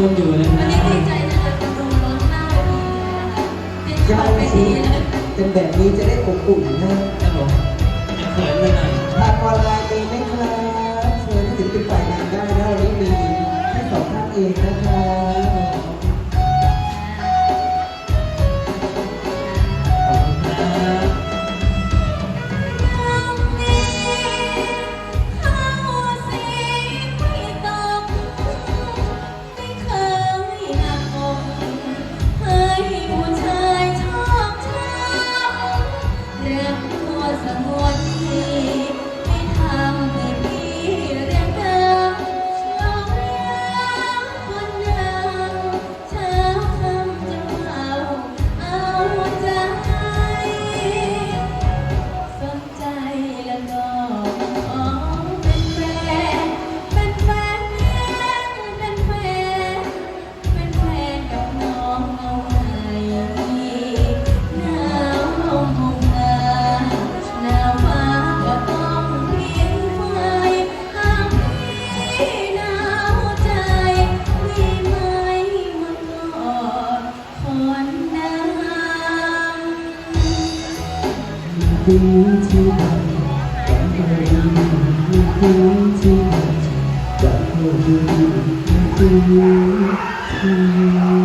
ร่วมอยู่นะวันนี้ดีใจนะคะกับน้อนงร้ยงไห้เป็นแบบนี้จะได้อบอุ่นนะครับผม คุ้มที่หักจำไม่ได้ไม่คุ้มที่หักจำไม่ได้ไม่คุ้มที่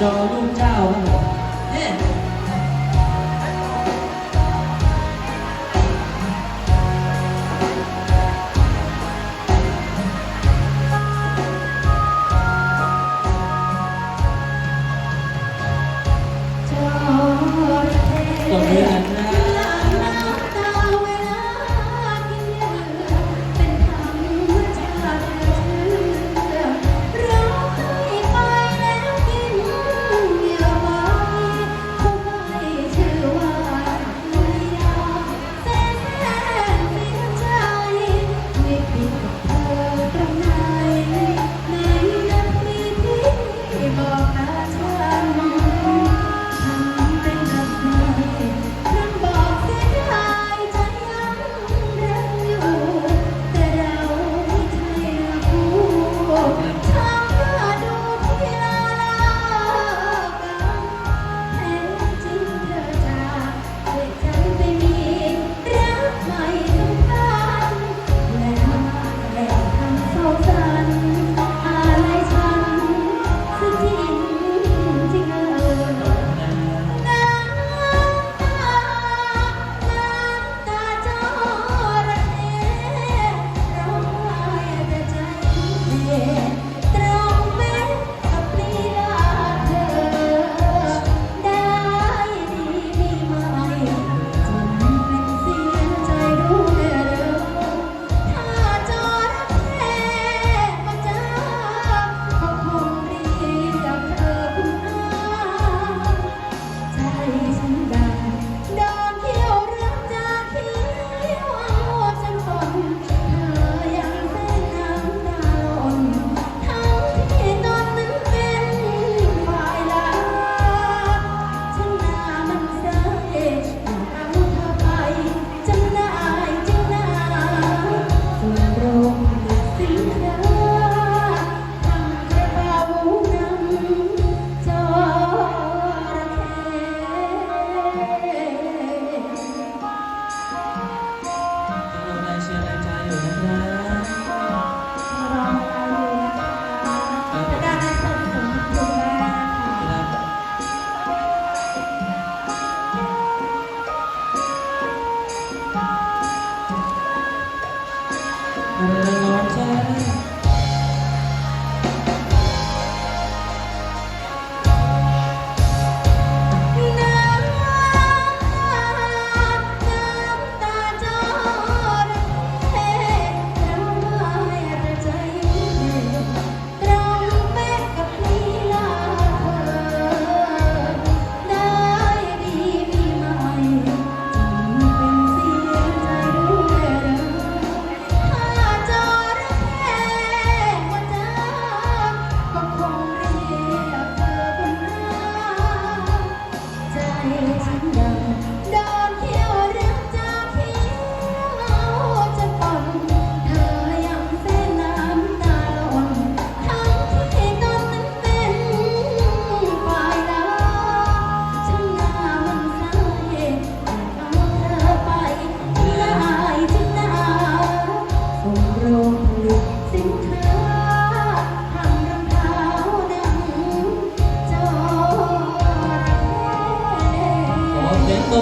จอลูกเจ้า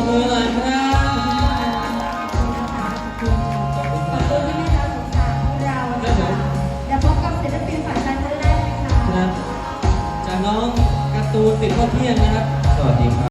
แรกนะคะครับจากน้องการ์ตูนติดข้อเที่ยงนะครับ สวัสดีครับ